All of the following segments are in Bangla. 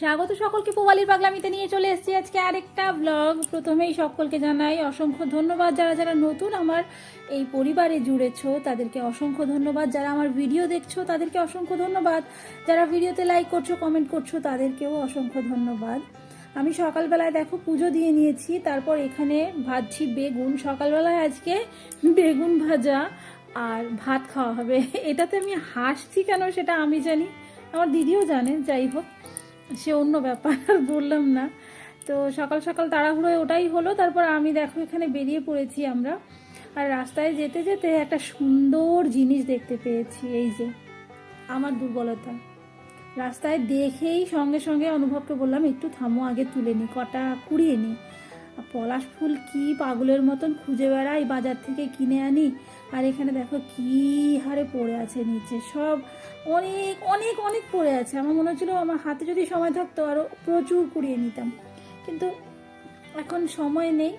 স্বাগত সকলকে পোবালির পাগলামিতে নিয়ে চলে এসেছি আজকে আরেকটা ব্লগ প্রথমেই সকলকে জানাই অসংখ্য ধন্যবাদ যারা যারা নতুন আমার এই পরিবারে জুড়েছো, তাদেরকে অসংখ্য ধন্যবাদ। যারা আমার ভিডিও দেখছ, তাদেরকে অসংখ্য ধন্যবাদ। যারা ভিডিওতে লাইক করছ কমেন্ট করছ, তাদেরকেও অসংখ্য ধন্যবাদ। আমি সকালবেলায় দেখো পুজো দিয়ে নিয়েছি, তারপর এখানে ভাজছি বেগুন। সকালবেলায় আজকে বেগুন ভাজা আর ভাত খাওয়া হবে। এটাতে আমি হাসছি কেন সেটা আমি জানি, আমার দিদিও জানে, যাই হোক। সে অন্য ব্যাপার, আর বললাম না। তো সকাল সকাল তাড়াহুড়োয় ওটাই হলো, তারপর আমি দেখো এখানে বেরিয়ে পড়েছি আমরা। আর রাস্তায় যেতে যেতে একটা সুন্দর জিনিস দেখতে পেয়েছি, এই যে আমার দুর্বলতা। রাস্তায় দেখেই সঙ্গে সঙ্গে অনুভবকে বললাম, একটু থামো, আগে তুলে নি, কটা কুড়িয়ে নি। আর পলাশ ফুল কি পাগলের মতন খুঁজে বেড়াই বাজার থেকে কিনে আনি? আর এখানে দেখো কি হারে পড়ে আছে নিচে। সব অনেক অনেক অনেক পড়ে আছে। আমার মনে হচ্ছিল আমার হাতে যদি সময় থাকতো আরও প্রচুর কুড়িয়ে নিতাম। কিন্তু এখন সময় নেই।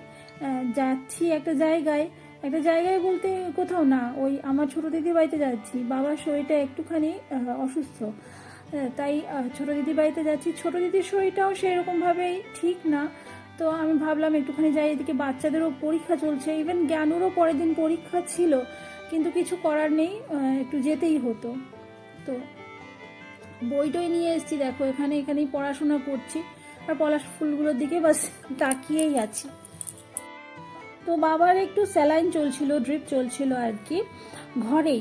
যাচ্ছি একটা জায়গায়। একটা জায়গায় বলতে কোথাও না, ওই আমার ছোটো দিদির বাড়িতে যাচ্ছি। বাবার শরীরটা একটুখানি অসুস্থ। তাই ছোট দিদির বাড়িতে যাচ্ছি। ছোটো দিদির শরীরটাও সেরকমভাবেই ঠিক না। তো আমি ভাবলাম একটুখানি যাই, এদিকে বাচ্চাদেরও পরীক্ষা চলছে। ইভেন জ্ঞানেরও পরের দিন পরীক্ষা ছিল, কিন্তু কিছু করার নেই একটু যেতেই হতো। তো বই টই নিয়ে এসেছি, দেখো, এখানে এখানেই পড়াশোনা করছি। আর পলাশ ফুলগুলোর দিকে বাস তাকিয়েই আছি। তো বাবার একটু স্যালাইন চলছিল, ড্রিপ চলছিল আর কি। ঘরেই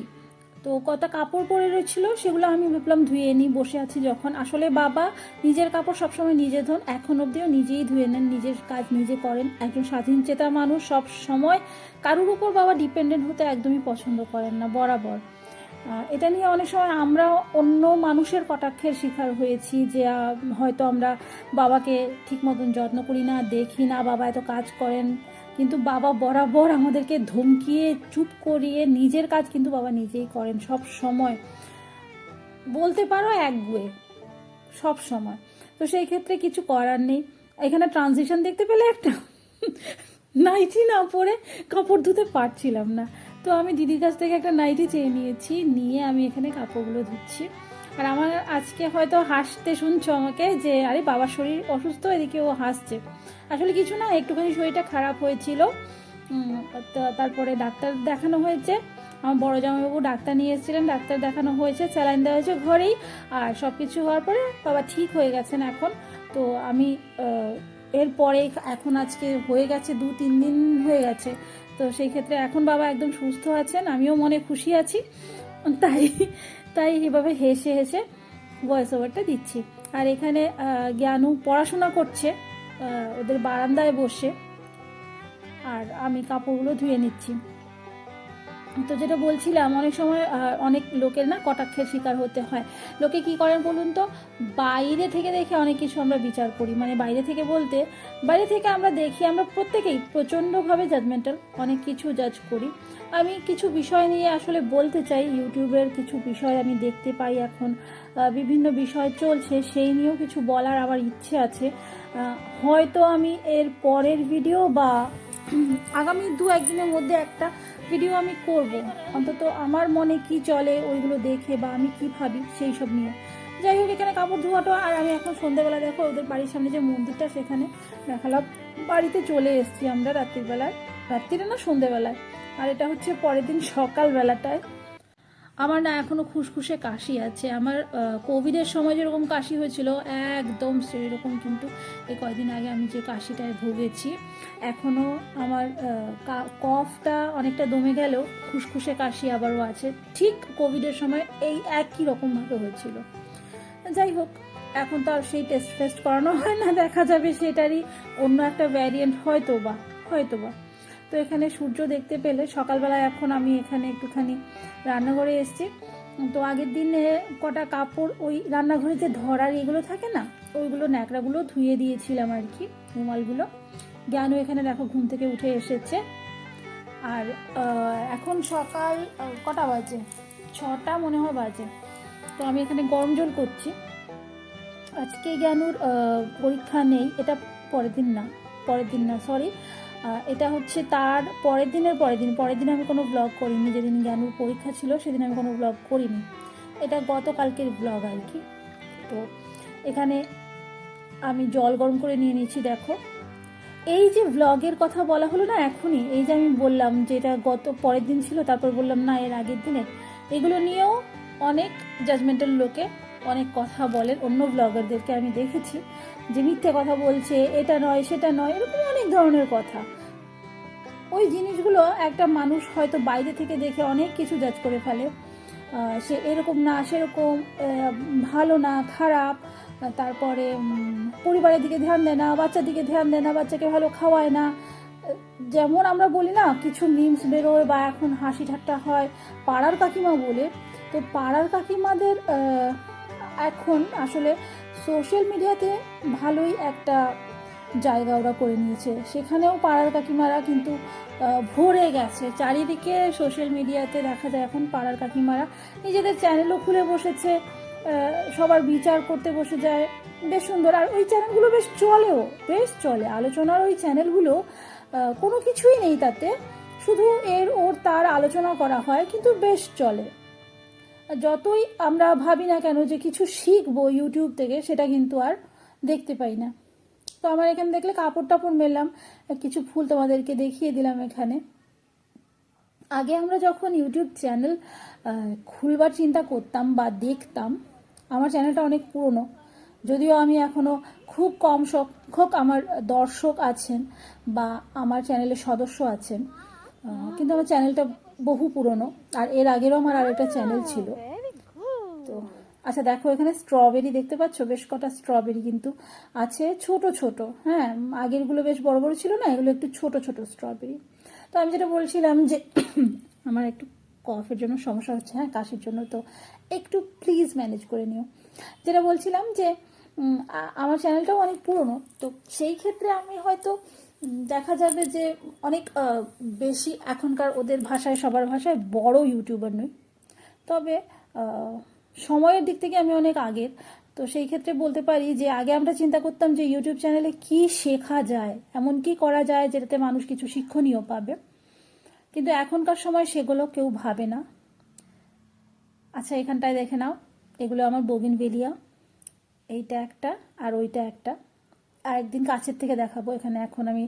তো কত কাপড় পরে রয়েছিল সেগুলো আমি ভাবলাম ধুয়ে নিই, বসে আছি যখন। আসলে বাবা নিজের কাপড় সবসময় নিজে ধন, এখন অবধিও নিজেই ধুয়ে নেন, নিজের কাজ নিজে করেন। একজন স্বাধীন চেতা মানুষ সব সময় কারোর উপর বাবা ডিপেন্ডেন্ট হতে একদমই পছন্দ করেন না, বরাবর। এটা নিয়ে অনেক সময় আমরা অন্য মানুষের কটাক্ষের শিকার হয়েছি যে হয়তো আমরা বাবাকে ঠিক মতন যত্ন করি না, দেখি না, বাবা এত কাজ করেন। কিন্তু বাবা বরাবর আমাদেরকে ধমকিয়ে, চুপ করিয়ে নিজের কাজ কিন্তু বাবা নিজেই করেন সব সময়। বলতে পারো একগুয়ে সব সময়। তো সেই ক্ষেত্রে কিছু করার নেই। এখানে ট্রানজিশন দেখতে পেলে একটা নাইটি না পরে কাপড় ধুতে পারছিলাম না। তো আমি দিদির কাছ থেকে একটা নাইটি চেয়ে নিয়েছি, নিয়ে আমি এখানে কাপড়গুলো ধুচ্ছি। আর আমার আজকে হয়তো হাসতে শুনছো আমাকে যে, আরে বাবার শরীর অসুস্থ, এদিকে ও হাসছে। আসলে কিছু না, একটুখানি শরীরটা খারাপ হয়েছিল। তারপরে ডাক্তার দেখানো হয়েছে। আমার বড় জামাইবাবু ডাক্তার নিয়ে এসেছিলেন, ডাক্তার দেখানো হয়েছে, স্যালাইন দেওয়া হয়েছে ঘরেই। আর সব কিছু হওয়ার পরে বাবা ঠিক হয়ে গেছেন এখন। তো আমি এরপরে এখন আজকে হয়ে গেছে দু, তিন দিন হয়ে গেছে। তো সেই ক্ষেত্রে এখন বাবা একদম সুস্থ আছেন, আমিও মনে খুশি আছি। তাই তাই এভাবে হেসে হেসে ভয়েস ওভারটা দিচ্ছি। আর এখানে জ্ঞানু পড়াশোনা করছে ওদের বারান্দায় বসে। আর আমি কাপড়গুলো ধুয়ে নিচ্ছি। তো যেটা বলছিলাম, অনেক সময় অনেক লোকের না কটাক্ষের শিকার হতে হয়। লোকে কি করেন বলুন তো? বাইরে থেকে দেখে অনেক কিছু আমরা বিচার করি। মানে বাইরে থেকে বলতে, বাইরে থেকে আমরা দেখি, আমরা প্রত্যেকেই প্রচণ্ডভাবে জাজমেন্টাল অনেক কিছু জাজ করি। আমি কিছু বিষয় নিয়ে আসলে বলতে চাই, ইউটিউবের কিছু বিষয় আমি দেখতে পাই এখন। বিভিন্ন বিষয় চলছে, সেই নিয়েও কিছু বলার আমার ইচ্ছে আছে। হয়তো আমি এর পরের ভিডিও বা আগামী দু একদিনের মধ্যে একটা ভিডিও আমি করব। অন্তত আমার মনে কি চলে ওইগুলো দেখে বা আমি কি ভাবি সেই সব নিয়ে। যাই হোক, এখানে কাপড় ধোয়াটো আর আমি এখন সন্ধ্যাবেলা দেখো ওদের বাড়ির সামনে যে মন্দিরটা, সেখানে দেখালাম বাড়িতে চলে এসছি আমরা রাত্রিবেলায়। রাত্রিরে না, সন্ধ্যেবেলায়। আর এটা হচ্ছে পরের দিন সকালবেলাটায়। আমার না এখনও খুসখুসে কাশি আছে। আমার কোভিডের সময় যেরকম কাশি হয়েছিল, একদম সেরকম কিন্তু এই কয়দিন আগে আমি যে কাশিটায় ভুগেছি, এখনও আমার কফটা অনেকটা দমে গেলেও খুসখুসে কাশি আবারও আছে। ঠিক কোভিডের সময় এই একই রকমভাবে হয়েছিল। যাই হোক, এখন তো আর সেই টেস্ট ফেস্ট করানো হয় না, দেখা যাবে সেটারই অন্য একটা ভ্যারিয়েন্ট হয়তো বা হয়তো বা তো এখানে সূর্য দেখতে পেলে সকালবেলা এখন আমি এখানে একটুখানি রান্নাঘরে এসেছি। তো আগের দিনে কটা কাপড় ওই রান্নাঘরে যে ধরার এগুলো থাকে না, ওইগুলো ন্যাকড়াগুলো ধুয়ে দিয়েছিলাম আর কি, রুমালগুলো। জ্ঞানও এখানে দেখো ঘুম থেকে উঠে এসেছে। আর এখন সকাল কটা বাজে? ছটা মনে হয় বাজে। তো আমি এখানে গরম জল করছি। আজকে জ্ঞানুর পরীক্ষা নেই, এটা পরের দিন না, পরের দিন না সরি এটা হচ্ছে তার পরের দিনের পরের দিন। পরের দিন আমি কোনো ব্লগ করিনি। যেদিন জ্ঞানুর পরীক্ষা ছিল, সেদিন আমি কোনো ব্লগ করিনি। এটা গতকালকের ব্লগ আর কি। তো এখানে আমি জল গরম করে নিয়ে নিয়েছি, দেখো। এই যে ব্লগের কথা বলা হলো না এখনই, এই যে আমি বললাম যে এটা গত পরের দিন ছিল, তারপর বললাম না, এর আগের দিনে এগুলো নিয়েও অনেক জাজমেন্টাল লোকে অনেক কথা বলেন, অন্য ব্লগারদেরকে আমি দেখেছি যে মিথ্যে কথা বলছে, এটা নয়, সেটা নয়, এরকম অনেক ধরনের কথা। ওই জিনিসগুলো একটা মানুষ হয়তো বাইরে থেকে দেখে অনেক কিছু জাজ করে ফেলে। সে এরকম না, সেরকম ভালো না, খারাপ, তারপরে পরিবারের দিকে ধ্যান দেয় না, বাচ্চার দিকে ধ্যান দেয় না, বাচ্চাকে ভালো খাওয়ায় না। যেমন আমরা বলি না, কিছু মিমস বেরোয় বা এখন হাসি ঠাট্টা হয়, পাড়ার কাকিমা বলে, তো পাড়ার কাকিমাদের এখন আসলে সোশ্যাল মিডিয়াতে ভালোই একটা জায়গা ওরা করে নিয়েছে। সেখানেও পাড়ার কাকিমারা কিন্তু ভরে গেছে। চারিদিকে সোশ্যাল মিডিয়াতে দেখা যায় এখন পাড়ার কাকিমারা নিজেদের চ্যানেলও খুলে বসেছে সবার বিচার করতে বসে যায়। বেশ সুন্দর। আর ওই চ্যানেলগুলো বেশ চলেও, বেশ চলে। আলোচনার ওই চ্যানেলগুলো কোনো কিছুই নেই তাতে। শুধু এর ওর তার আলোচনা করা হয়, কিন্তু বেশ চলে। যতই আমরা ভাবি না কেন যে কিছু শিখব ইউটিউব থেকে, সেটা কিন্তু আর দেখতে পাই না। তো আমার এখানে দেখলে কাপড় টাপড় মেললাম কিছু ফুল তোমাদেরকে দেখিয়ে দিলাম এখানে। আগে আমরা যখন ইউটিউব চ্যানেল খুলবার চিন্তা করতাম বা দেখতাম, আমার চ্যানেলটা অনেক পুরনো। যদিও আমি এখনও খুব কম সংখ্যক আমার দর্শক আছেন বা আমার চ্যানেলের সদস্য আছেন কিন্তু আমার চ্যানেলটা বহু পুরনো আর এর আগেরও আমার আরেকটা চ্যানেল ছিল। তো আচ্ছা দেখো এখানে স্ট্রবেরি দেখতে পাচ্ছ? বেশ কটা স্ট্রবেরি কিন্তু আছে ছোট ছোট হ্যাঁ? আগেরগুলো বেশ বড় বড় ছিল না এগুলো একটু ছোট ছোট স্ট্রবেরি তো আমি যেটা বলছিলাম যে আমার একটু কফের জন্য সমস্যা হচ্ছে হ্যাঁ কাশির জন্য তো একটু প্লিজ ম্যানেজ করে নিও। যেটা বলছিলাম যে আমার চ্যানেলটাও অনেক পুরনো তো সেই ক্ষেত্রে আমি হয়তো দেখা যাবে যে অনেক বেশি এখনকার ওদের ভাষায়, সবার ভাষায় বড় ইউটিউবার নই। তবে সময়ের দিক থেকে আমি অনেক আগের। তো সেই ক্ষেত্রে বলতে পারি যে আগে আমরা চিন্তা করতাম যে ইউটিউব চ্যানেলে কি শেখা যায়, এমন কি করা যায় যেটাতে মানুষ কিছু শিক্ষণীয় পাবে। কিন্তু এখনকার সময় সেগুলো কেউ ভাবে না। আচ্ছা এখানটায় দেখে নাও। এগুলো আমার বগিন বেলিয়া এইটা একটা আর ওইটা একটা। একদিন কাছের থেকে দেখাবো। এখানে এখন আমি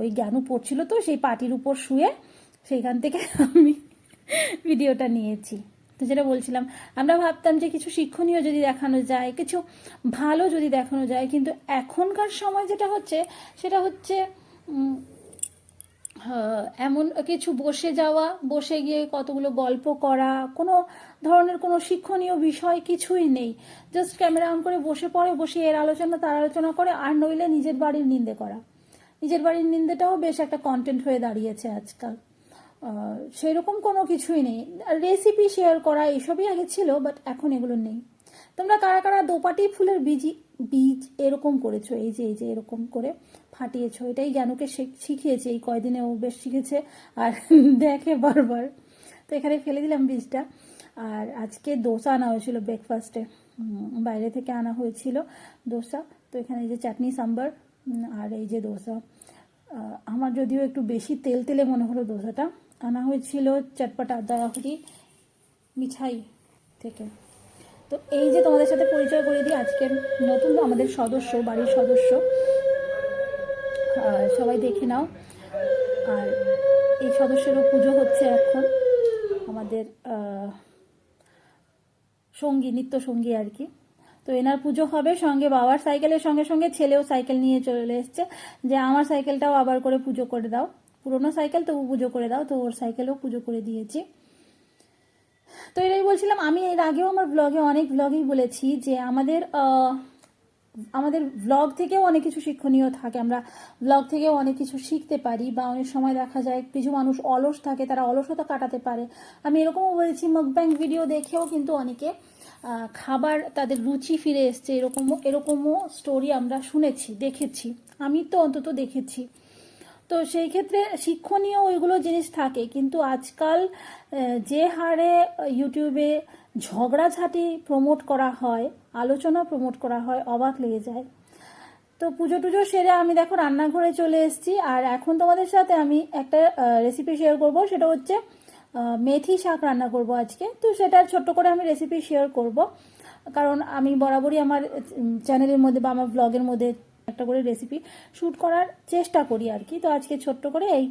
ওই জ্ঞানু পড়ছিল তো, সেই পাটির উপর শুয়ে সেইখান থেকে আমি ভিডিওটা নিয়েছি। তো যেটা বলছিলাম, আমরা ভাবতাম যে কিছু শিক্ষণীয় যদি দেখানো যায়, কিছু ভালো যদি দেখানো যায়, কিন্তু এখনকার সময় যেটা হচ্ছে, সেটা হচ্ছে এমন কিছু বসে যাওয়া, বসে গিয়ে কতগুলো গল্প করা, কোনো ধরনের কোনো শিক্ষণীয় বিষয় কিছুই নেই। জাস্ট ক্যামেরা অন করে বসে পড়ে, বসে এর আলোচনা, তার আলোচনা করে, আর নইলে নিজের বাড়ির নিন্দে করা। নিজের বাড়ির নিন্দেটাও বেশ একটা কন্টেন্ট হয়ে দাঁড়িয়েছে আজকাল। সেরকম কোনো কিছুই নেই। রেসিপি শেয়ার করা, এসবই আগে ছিল বাট এখন এগুলো নেই। তোমরা কারা কারা দোপাটি ফুলের বীজ বীজ এরকম করেছ, এই যে এই যে এরকম করে ফাটিয়েছো। এটাই জ্ঞানকে শেখ- শিখিয়েছে, এই কয়দিনে ও বেশ শিখেছে। আর দেখে বারবার। তো এখানে ফেলে দিলাম বীজটা। আর আজকে দোসা আনা হয়েছিল ব্রেকফাস্টে বাইরে থেকে আনা হয়েছিল দোসা। তো এখানে এই যে চাটনি, সাম্বার আর এই যে দোসা। আমার যদিও একটু বেশি তেল তেলে মনে হলো দোসাটা। আনা হয়েছিল চটপটা দয়াহরি মিঠাই থেকে। তো এই যে তোমাদের সাথে পরিচয় করে দিই, আজকের নতুন আমাদের সদস্য, বাড়ির সদস্য। সবাই দেখে নাও। আর এই সদস্যেরও পুজো হচ্ছে এখন আমাদের সঙ্গী, নিত্য সঙ্গী আর কি। তো এনার পুজো হবে সঙ্গে বাবার সাইকেলের সঙ্গে সঙ্গে, ছেলেও সাইকেল নিয়ে চলে এসছে। যে আমার সাইকেলটাও আবার করে পুজো করে দাও। পুরোনো সাইকেল, তবু পুজো করে দাও। তো ওর সাইকেলও পুজো করে দিয়েছি। তো এটাই বলছিলাম, আমি এর আগেও আমার ব্লগে অনেক ব্লগেই বলেছি যে আমাদের আমাদের ব্লগ থেকেও অনেক কিছু শিক্ষণীয় থাকে। আমরা ব্লগ থেকেও অনেক কিছু শিখতে পারি বা অনেক সময় দেখা যায় কিছু মানুষ অলস থাকে, তারা অলসতা কাটাতে পারে। আমি এরকমও বলেছি মকব্যাং ভিডিও দেখেও কিন্তু অনেকে খাবার তাদের রুচি ফিরে এসছে। এরকমও এরকমও স্টোরি আমরা শুনেছি, দেখেছি। আমি তো অন্তত দেখেছি। তো সেই ক্ষেত্রে শিক্ষণীয় ওইগুলো জিনিস থাকে। কিন্তু আজকাল যে হারে ইউটিউবে ঝগড়াঝাটি প্রমোট করা হয়, আলোচনা প্রমোট করা হয়, অবাক লেগে যায়। তো পুজো টুজো সেরে আমি দেখো রান্নাঘরে চলে এসেছি। আর এখন তোমাদের সাথে আমি একটা রেসিপি শেয়ার করব। সেটা হচ্ছে মেথি শাক রান্না করব আজকে। তো সেটা ছোট্ট করে আমি রেসিপি শেয়ার করব। কারণ আমি বরাবরই আমার চ্যানেলের মধ্যে বা আমার ব্লগের মধ্যে একটা করে রেসিপি শ্যুট করার চেষ্টা করি আর কি। তো আজকে ছোট্ট করে এই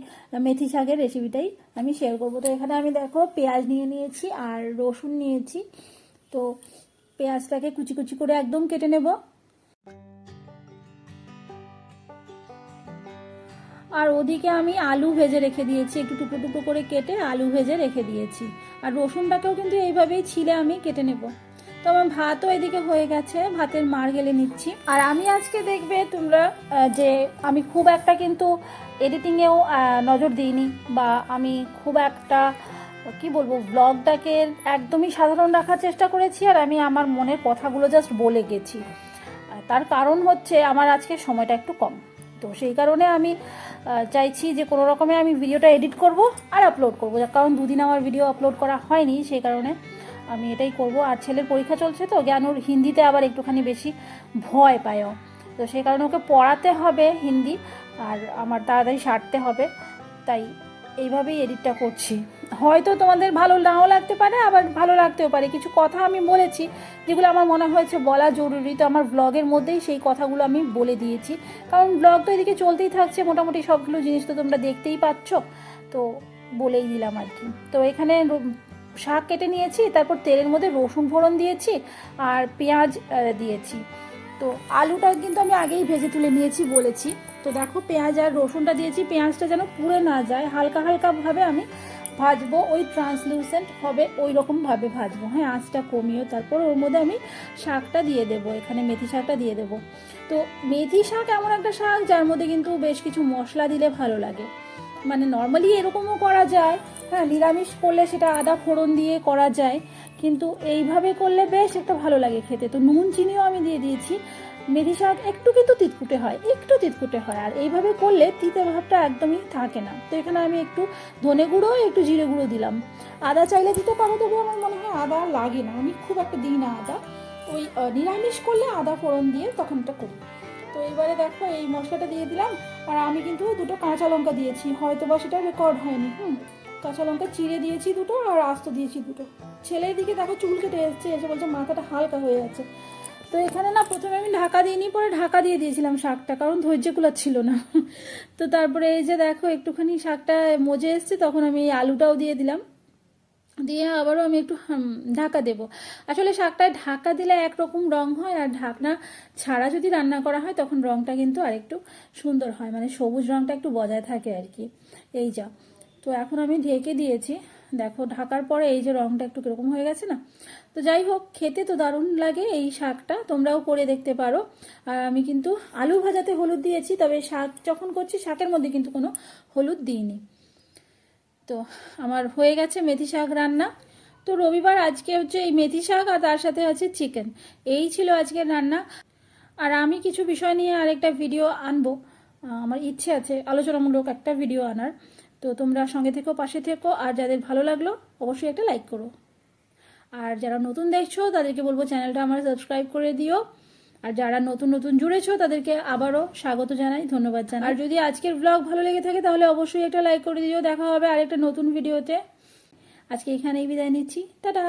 মেথি শাকের রেসিপিটাই আমি শেয়ার করব। তো এখানে আমি দেখো পেঁয়াজ নিয়ে নিয়েছি আর রসুন নিয়েছি। তো পেঁয়াজটাকে কুচি কুচি করে একদম কেটে নেব। আর ওদিকে আমি আলু ভেজে রেখে দিয়েছি। একটু টুকরো টুকরো করে কেটে আলু ভেজে রেখে দিয়েছি। আর রসুনটাকেও কিন্তু এইভাবেই ছিলে আমি কেটে নেব। তো আমার ভাতও এদিকে হয়ে গেছে, ভাতের মার গেলে নিচ্ছি। আর আমি আজকে দেখবে তোমরা যে আমি খুব একটা কিন্তু এডিটিংয়েও নজর দিইনি বা আমি খুব একটা, কি বলব ব্লগটাকে একদমই সাধারণ রাখার চেষ্টা করেছি আর আমি আমার মনের কথাগুলো জাস্ট বলে গেছি। তার কারণ হচ্ছে আমার আজকে সময়টা একটু কম। তো সেই কারণে আমি চাইছি যে কোনো রকমে আমি ভিডিওটা এডিট করব আর আপলোড করব। কারণ দুদিন আমার ভিডিও আপলোড করা হয়নি, সেই কারণে আমি এটাই করব। আর ছেলের পরীক্ষা চলছে তো জ্ঞান ওর হিন্দিতে আবার একটুখানি বেশি ভয় পায় তো সেই কারণে ওকে পড়াতে হবে হিন্দি, আর আমার তাড়াতাড়ি সারতে হবে। তাই এইভাবেই এডিটটা করছি। হয়তো তোমাদের ভালো নাও লাগতে পারে, আবার ভালো লাগতেও পারে। কিছু কথা আমি বলেছি, যেগুলো আমার মনে হয়েছে বলা জরুরি। তো আমার ব্লগের মধ্যেই সেই কথাগুলো আমি বলে দিয়েছি। কারণ ব্লগ তো এদিকে চলতেই থাকছে, মোটামুটি সবগুলো জিনিস তো তোমরা দেখতেই পাচ্ছ। তো বলেই দিলাম আর কি। তো এখানে শাক কেটে নিয়েছি, তারপর তেলের মধ্যে রসুন ফোড়ন দিয়েছি আর পেঁয়াজ দিয়েছি। তো আলুটা কিন্তু আমি আগেই ভেজে তুলে নিয়েছি বলেছি। তো দেখো পেঁয়াজ আর রসুনটা দিয়েছি, পেঁয়াজটা যেন পুড়ে না যায়, হালকা হালকাভাবে আমি ভাজবো, ওই ট্রান্সলুসেন্ট হবে, ওই রকমভাবে ভাজবো। হ্যাঁ আঁচটা কমিয়েও তারপর ওর মধ্যে আমি শাকটা দিয়ে দেবো, এখানে মেথি শাকটা দিয়ে দেবো। তো মেথি শাক এমন একটা শাক, যার মধ্যে কিন্তু বেশ কিছু মশলা দিলে ভালো লাগে। মানে নর্মালি এরকমও করা যায়। হ্যাঁ নিরামিষ করলে সেটা আদা ফোড়ন দিয়ে করা যায়। কিন্তু এইভাবে করলে বেশ একটা ভালো লাগে খেতে। তো নুন, চিনিও আমি দিয়ে দিয়েছি। মেথি শাক একটু কিন্তু তিতকুটে হয়, একটু তিতকুটে হয়। আর এইভাবে করলে তিতে ভাবটা একদমই থাকে না। তো এখানে আমি একটু ধনে গুঁড়ো, একটু জিরে গুঁড়ো দিলাম। আদা চাইলে দিতে পারো তবে আমার মনে হয় আদা লাগে না। আমি খুব একটা দিই না আদা। ওই নিরামিষ করলে আদা ফোড়ন দিয়ে তখন এটা করি। তো এবারে দেখো এই মশলাটা দিয়ে দিলাম, আর আমি কিন্তু দুটো কাঁচা লঙ্কা দিয়েছি হয়তো বা সেটা রেকর্ড হয়নি, হুম? কাঁচা লঙ্কা চিড়ে দিয়েছি দুটো আর আস্ত দিয়েছি দুটো। ছেলের দিকে দেখো চুল কেটে এসছে, এসে বলছে মাথাটা হালকা হয়ে যাচ্ছে তো এখানে না প্রথমে আমি ঢাকা দিইনি, পরে ঢাকা দিয়ে দিয়েছিলাম শাকটা, কারণ ধৈর্য ছিল না। তো তারপরে এই যে দেখো একটুখানি শাকটা মজে এসছে, তখন আমি এই আলুটাও দিয়ে দিলাম। দিয়ে আবারও আমি একটু ঢাকা দেব। আসলে শাকটায় ঢাকা দিলে একরকম রং হয় আর ঢাকনা ছাড়া যদি রান্না করা হয় তখন রংটা কিন্তু আরেকটু সুন্দর হয়। মানে সবুজ রংটা একটু বজায় থাকে আর কি। এই যা। তো এখন আমি ঢেকে দিয়েছি। দেখো, ঢাকার পরে এই যে রংটা একটু কীরকম হয়ে গেছে না? তো যাই হোক, খেতে তো দারুণ লাগে এই শাকটা। তোমরাও করে দেখতে পারো। আর আমি কিন্তু আলু ভাজাতে হলুদ দিয়েছি, তবে শাক যখন করছি, শাকের মধ্যে কিন্তু কোনো হলুদ দিইনি। তো আমার হয়ে গেছে মেথি শাক রান্না। তো রবিবার আজকে হচ্ছে এই মেথি শাক আর তার সাথে আছে চিকেন এই ছিল আজকের রান্না। আর আমি কিছু বিষয় নিয়ে আরেকটা ভিডিও আনব। আমার ইচ্ছে আছে আলোচনামূলক একটা ভিডিও আনার। তো তোমরা সঙ্গে থেকো, পাশে থেকো। আর যাদের ভালো লাগল, অবশ্যই একটা লাইক করো। আর যারা নতুন দেখছ, তাদেরকে বলব চ্যানেলটা আমার সাবস্ক্রাইব করে দিও। আর যারা নতুন নতুন জুড়েছো, তাদেরকে আবারও স্বাগত জানাই, ধন্যবাদ জানাই। আর যদি আজকের ব্লগ ভালো লেগে থাকে, তাহলে অবশ্যই একটা লাইক করে দিও। দেখা হবে আরেকটা নতুন ভিডিওতে আজকে এখানেই বিদায় নিচ্ছি। টাটা!